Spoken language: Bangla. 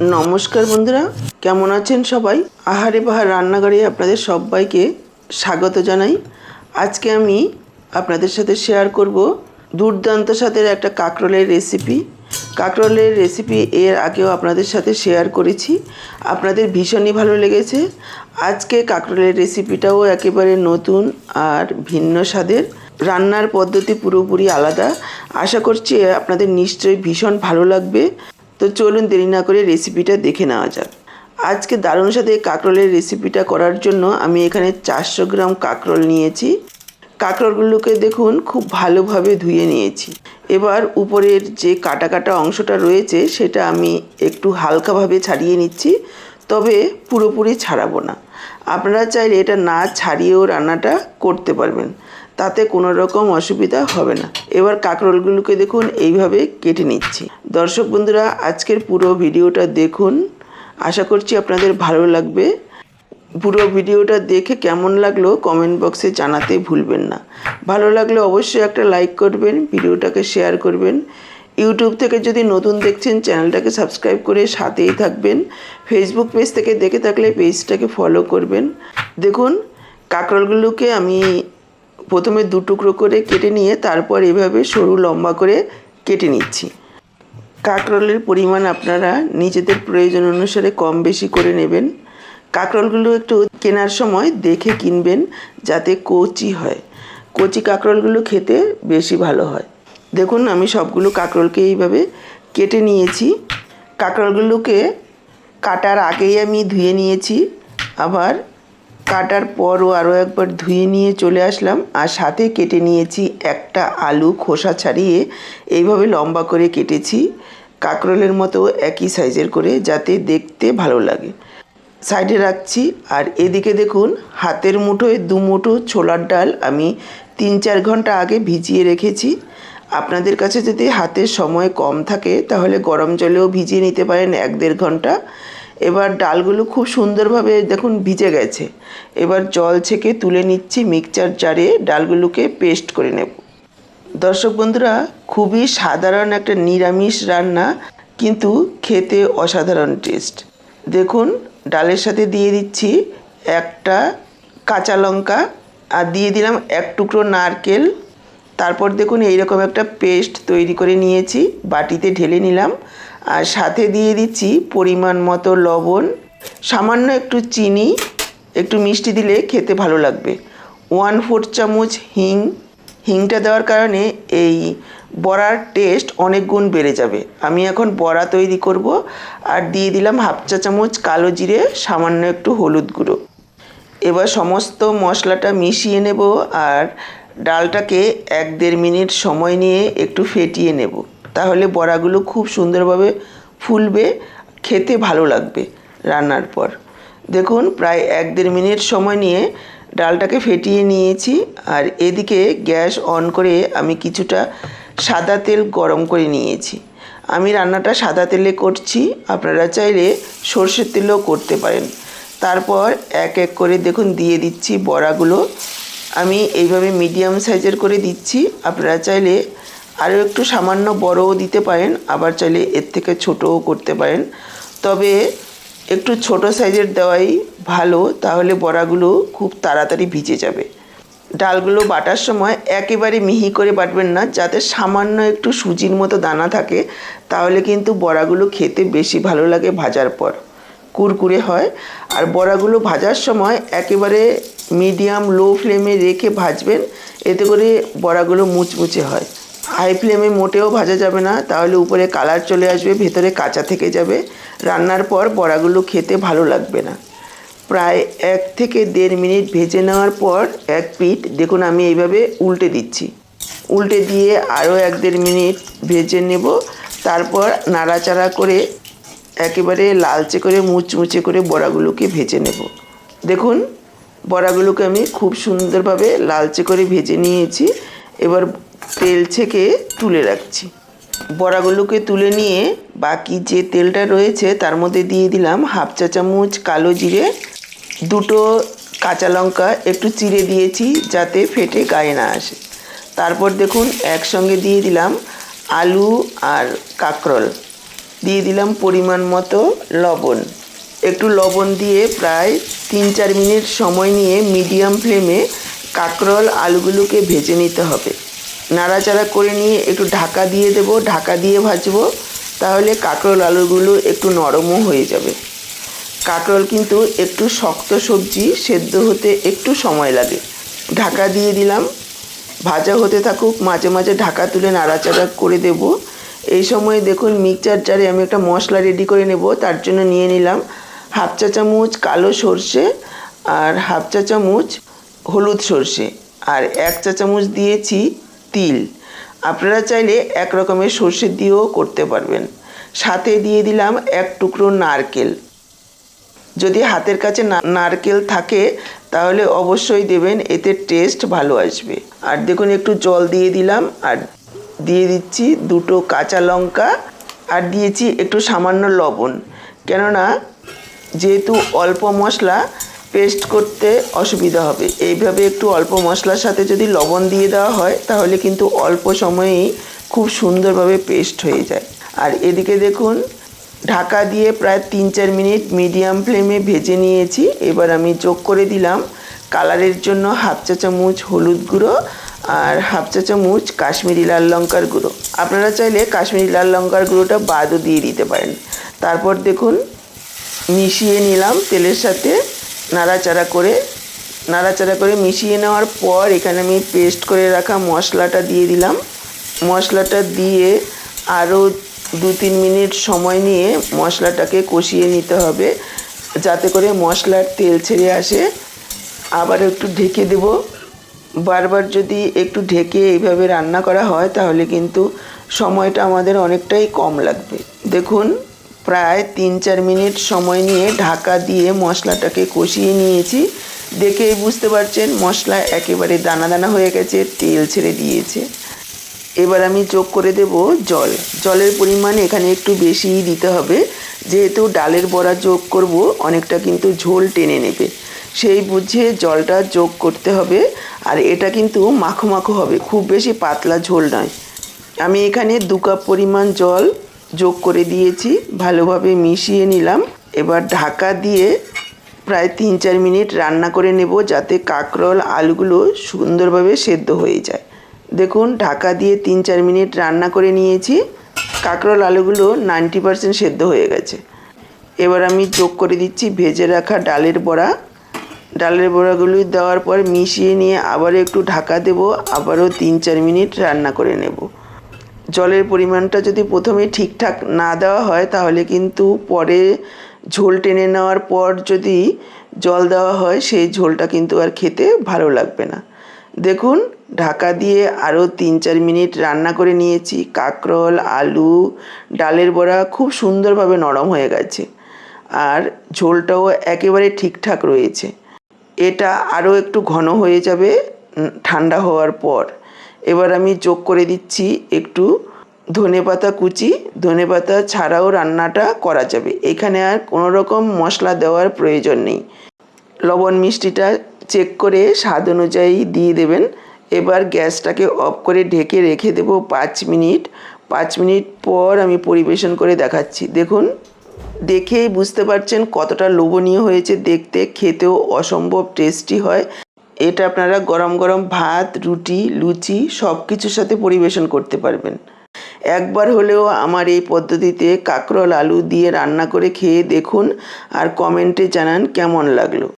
নমস্কার বন্ধুরা, কেমন আছেন সবাই? আহারে বাহার রান্নাঘরে আপনাদের সবাইকে স্বাগত জানাই। আজকে আমি আপনাদের সাথে শেয়ার করব দুর্দান্ত স্বাদের একটা কাঁকরোলের রেসিপি কাঁকরোলের রেসিপি এর আগেও আপনাদের সাথে শেয়ার করেছি। আপনাদের ভীষণই ভালো লেগেছে। আজকে কাঁকরোলের রেসিপিটাও একেবারে নতুন আর ভিন্ন স্বাদের। রান্নার পদ্ধতি পুরোপুরি আলাদা। আশা করছি আপনাদের নিশ্চয়ই ভীষণ ভালো লাগবে। তো চলুন দেরি না করে রেসিপিটা দেখে নেওয়া যাক। আজকে দারুণ সাথে কাঁকরোলের রেসিপিটা করার জন্য আমি এখানে চারশো গ্রাম কাঁকরোল নিয়েছি। কাঁকরোলগুলোকে দেখুন, খুব ভালোভাবে ধুয়ে নিয়েছি। এবার উপরের যে কাটা কাটা অংশটা রয়েছে, সেটা আমি একটু হালকাভাবে ছাড়িয়ে নিচ্ছি। তবে পুরোপুরি ছাড়াবো না। আপনারা চাইলে এটা না ছাড়িয়েও রান্নাটা করতে পারবেন। তাতে কোনো রকম অসুবিধা হবে না। এবার কাঁকরোলগুলোকে দেখুন, এইভাবে কেটে নিচ্ছি। দর্শক বন্ধুরা, আজকের পুরো ভিডিওটা দেখুন। আশা করছি আপনাদের ভালো লাগবে। পুরো ভিডিওটা দেখে কেমন লাগল কমেন্ট বক্সে জানাতে ভুলবেন না। ভালো লাগলে অবশ্যই একটা লাইক করবেন, ভিডিওটাকে শেয়ার করবেন। ইউটিউব থেকে যদি নতুন দেখছেন, চ্যানেলটাকে সাবস্ক্রাইব করে সাথেই থাকবেন। ফেসবুক পেজ থেকে দেখে থাকলে পেজটাকে ফলো করবেন। দেখুন, কাঁকরোলগুলোকে আমি প্রথমে দু টুকরো করে কেটে নিয়ে তারপর এভাবে সরু লম্বা করে কেটে নিচ্ছি। কাঁকরোলের পরিমাণ আপনারা নিজেদের প্রয়োজন অনুসারে কম বেশি করে নেবেন। কাঁকরোলগুলো একটু কেনার সময় দেখে কিনবেন যাতে কচি হয়। কচি কাঁকরোলগুলো খেতে বেশি ভালো হয়। দেখুন, আমি সবগুলো কাঁকরোলকে এইভাবে কেটে নিয়েছি। কাঁকরোলগুলোকে কাটার আগেই আমি ধুয়ে নিয়েছি। আবার কাটার পরও আরও একবার ধুয়ে নিয়ে চলে আসলাম। আর সাথে কেটে নিয়েছি একটা আলু খোসা ছাড়িয়ে এইভাবে লম্বা করে কেটেছি। কাঁকরোলের মতো একই সাইজের করে যাতে দেখতে ভালো লাগে। সাইডে রাখছি। আর এদিকে দেখুন, হাতের মুঠোয় দু মুঠো ছোলার ডাল আমি তিন চার ঘণ্টা আগে ভিজিয়ে রেখেছি। আপনাদের কাছে যদি হাতের সময় কম থাকে, তাহলে গরম জলেও ভিজিয়ে নিতে পারেন এক দেড় ঘণ্টা। এবার ডালগুলো খুব সুন্দরভাবে দেখুন ভিজে গেছে। এবার জল ছেঁকে তুলে নিচ্ছি মিক্সচার জারে ডালগুলোকে পেস্ট করে নেব। দর্শক বন্ধুরা, খুবই সাধারণ একটা নিরামিষ রান্না, কিন্তু খেতে অসাধারণ টেস্ট। দেখুন, ডালের সাথে দিয়ে দিচ্ছি একটা কাঁচা লঙ্কা আর দিয়ে দিলাম এক টুকরো নারকেল। তারপর দেখুন, এইরকম একটা পেস্ট তৈরি করে নিয়েছি, বাটিতে ঢেলে নিলাম। আর সাথে দিয়ে দিচ্ছি পরিমাণ মতো লবণ, সামান্য একটু চিনি, একটু মিষ্টি দিলে খেতে ভালো লাগবে। ওয়ান ফোর চামচ হিং, হিংটা দেওয়ার কারণে এই বড়ার টেস্ট অনেক গুণ বেড়ে যাবে। আমি এখন বড়া তৈরি করব আর দিয়ে দিলাম হাফ চা চামচ কালো জিরে, সামান্য একটু হলুদ গুঁড়ো। এবার সমস্ত মশলাটা মিশিয়ে নেব আর ডালটাকে এক দেড় মিনিট সময় নিয়ে একটু ফেটিয়ে নেব। তাহলে বড়াগুলো খুব সুন্দরভাবে ফুলবে, খেতে ভালো লাগবে রান্নার পর। দেখুন, প্রায় এক দেড় মিনিট সময় নিয়ে ডালটাকে ফেটিয়ে নিয়েছি আর এদিকে গ্যাস অন করে আমি কিছুটা সাদা তেল গরম করে নিয়েছি। আমি রান্নাটা সাদা তেলে করছি, আপনারা চাইলে সর্ষের তেলেও করতে পারেন। তারপর এক এক করে দেখুন দিয়ে দিচ্ছি বড়াগুলো। আমি এইভাবে মিডিয়াম সাইজের করে দিচ্ছি, আপনারা চাইলে আরও একটু সামান্য বড়ও দিতে পারেন, আবার চাইলে এর থেকে ছোটও করতে পারেন। তবে একটু ছোট সাইজের দেওয়াই ভালো, তাহলে বড়াগুলো খুব তাড়াতাড়ি ভিজে যাবে। ডালগুলো বাটার সময় একেবারে মিহি করে বাটবেন না, যাতে সামান্য একটু সুজির মতো দানা থাকে, তাহলে কিন্তু বড়াগুলো খেতে বেশি ভালো লাগে ভাজার পর। কুরকুরে হয়। আর বড়াগুলো ভাজার সময় একেবারে মিডিয়াম লো ফ্লেমে রেখে ভাজবেন, এতে করে বড়াগুলো মুচমুচে হয়। হাই ফ্লেমে মোটেও ভাজা যাবে না, তাহলে উপরে কালার চলে আসবে, ভেতরে কাঁচা থেকে যাবে। রান্নার পর বড়াগুলো খেতে ভালো লাগবে না। প্রায় এক থেকে দেড় মিনিট ভেজে নেওয়ার পর এক পিঠ, দেখুন আমি এইভাবে উল্টে দিচ্ছি। উল্টে দিয়ে আরও এক দেড় মিনিট ভেজে নেব। তারপর নাড়াচাড়া করে একেবারে লালচে করে মুচমুচে করে বড়াগুলোকে ভেজে নেব। দেখুন, বড়াগুলোকে আমি খুব সুন্দরভাবে লালচে করে ভেজে নিয়েছি। এবার তেল ছেঁকে তুলে রাখছি। বড়াগুলোকে তুলে নিয়ে বাকি যে তেলটা রয়েছে, তার মধ্যে দিয়ে দিলাম হাফ চা চামচ কালো জিরে, দুটো কাঁচা লঙ্কা, একটু চিড়ে দিয়েছি যাতে ফেটে গায়ে না আসে। তারপর দেখুন, একসঙ্গে দিয়ে দিলাম আলু আর কাঁকরোল। দিয়ে দিলাম পরিমাণ মতো লবণ। একটু লবণ দিয়ে প্রায় তিন চার মিনিট সময় নিয়ে মিডিয়াম ফ্লেমে কাঁকরোল আলুগুলোকে ভেজে নিতে হবে। নাড়াচাড়া করে নিয়ে একটু ঢাকা দিয়ে দেব, ঢাকা দিয়ে ভাজবো, তাহলে কাঁকরোল আলুগুলো একটু নরমও হয়ে যাবে। কাঁকরোল কিন্তু একটু শক্ত সবজি, সেদ্ধ হতে একটু সময় লাগে। ঢাকা দিয়ে দিলাম। ভাজা হতে থাকুক, মাঝে মাঝে ঢাকা তুলে নাড়াচাড়া করে দেব। এই সময় দেখুন, মিক্সচার জারে আমি একটা মশলা রেডি করে নেব, তার জন্য নিয়ে নিলাম হাফ চা চামচ কালো সর্ষে আর হাফ চা চামচ হলুদ সর্ষে। আর এক চা চামচ দিয়েছি তিল। আপনারা চাইলে এক রকমের সর্ষে দিয়েও করতে পারবেন। সাথে দিয়ে দিলাম এক টুকরো নারকেল। যদি হাতের কাছে নারকেল থাকে, তাহলে অবশ্যই দেবেন, এতে টেস্ট ভালো আসবে। আর দেখুন, একটু জল দিয়ে দিলাম, আর দিয়ে দিচ্ছি দুটো কাঁচা লঙ্কা, আর দিয়েছি একটু সামান্য লবণ। কেননা, যেহেতু অল্প মশলা পেস্ট করতে অসুবিধা হবে। এইভাবে একটু অল্প মশলার সাথে যদি লবণ দিয়ে দেওয়া হয়, তাহলে কিন্তু অল্প সময়েই খুব সুন্দরভাবে পেস্ট হয়ে যায়। আর এদিকে দেখুন, ঢাকা দিয়ে প্রায় তিন চার মিনিট মিডিয়াম ফ্লেমে ভেজে নিয়েছি। এবার আমি যোগ করে দিলাম কালারের জন্য হাফ চা চামচ হলুদ গুঁড়ো আর হাফ চা চামচ কাশ্মীরি লাল লঙ্কার গুঁড়ো। আপনারা চাইলে কাশ্মীরি লাল লঙ্কার গুঁড়োটা বাদও দিয়ে দিতে পারেন। তারপর দেখুন, মিশিয়ে নিলাম তেলের সাথে। নাড়াচাড়া করে নাড়াচাড়া করে মিশিয়ে নেওয়ার পর এখানে আমি পেস্ট করে রাখা মশলাটা দিয়ে দিলাম। মশলাটা দিয়ে আরও দু তিন মিনিট সময় নিয়ে মশলাটাকে কষিয়ে নিতে হবে, যাতে করে মশলার তেল ছেড়ে আসে। আবার একটু ঢেকে দেব। বারবার যদি একটু ঢেকে এইভাবে রান্না করা হয়, তাহলে কিন্তু সময়টা আমাদের অনেকটাই কম লাগবে। দেখুন প্রায় তিন চার মিনিট সময় নিয়ে ঢাকা দিয়ে মশলাটাকে কষিয়ে নিয়েছি। দেখেই বুঝতে পারছেন, মশলা একেবারে দানা দানা হয়ে গেছে, তেল ছেড়ে দিয়েছে। এবার আমি যোগ করে দেব জল। জলের পরিমাণ এখানে একটু বেশিই দিতে হবে। যেহেতু ডালের বড়া যোগ করব, অনেকটা কিন্তু ঝোল টেনে নেবে। সেই বুঝে জলটা যোগ করতে হবে। আর এটা কিন্তু মাখো মাখো হবে, খুব বেশি পাতলা ঝোল নয়। আমি এখানে দু কাপ পরিমাণ জল যোগ করে দিয়েছি, ভালোভাবে মিশিয়ে নিলাম। এবার ঢাকা দিয়ে প্রায় তিন চার মিনিট রান্না করে নেব যাতে কাঁকরোল, আলুগুলো সুন্দরভাবে সেদ্ধ হয়ে যায়। দেখুন, ঢাকা দিয়ে তিন চার মিনিট রান্না করে নিয়েছি। কাঁকরোল, আলুগুলো নাইনটি পারসেন্ট সেদ্ধ হয়ে গেছে। এবার আমি যোগ করে দিচ্ছি ভেজে রাখা ডালের বড়া। ডালের বড়াগুলি দেওয়ার পর মিশিয়ে নিয়ে আবার একটু ঢাকা দেব, আবারও তিন চার মিনিট রান্না করে নেব। জলের পরিমাণটা যদি প্রথমে ঠিকঠাক না দেওয়া হয়, তাহলে কিন্তু পরে ঝোল টেনে নেওয়ার পর যদি জল দেওয়া হয়, সেই ঝোলটা কিন্তু আর খেতে ভালো লাগবে না। দেখুন, ঢাকা দিয়ে আরও তিন চার মিনিট রান্না করে নিয়েছি। কাঁকরোল, আলু, ডালের বড়া খুব সুন্দরভাবে নরম হয়ে গেছে। আর ঝোলটাও একেবারে ঠিকঠাক রয়েছে। এটা আরও একটু ঘন হয়ে যাবে ঠান্ডা হওয়ার পর। এবার আমি যোগ করে দিচ্ছি, একটু ধনেপাতা কুচি ধনেপাতা ছাড়াও রান্নাটা করা যাবে। এখানে আর কোনো রকম মশলা দেওয়ার প্রয়োজন নেই। লবণ মিষ্টিটা চেক করে স্বাদ অনুযায়ী দিয়ে দেবেন। এবার গ্যাসটাকে অফ করে ঢেকে রেখে দেবো পাঁচ মিনিট। পাঁচ মিনিট পর আমি পরিবেশন করে দেখাচ্ছি। দেখুন, দেখেই বুঝতে পারছেন কতটা লোভনীয় হয়েছে। দেখতে, খেতেও অসম্ভব টেস্টি হয়। এটা আপনারা গরম গরম ভাত, রুটি, লুচি সব কিছুর সাথে পরিবেশন করতে পারবেন। একবার হলেও আমার এই পদ্ধতিতে কাঁকরোল, আলু দিয়ে রান্না করে খেয়ে দেখুন আর কমেন্টে জানান কেমন লাগল।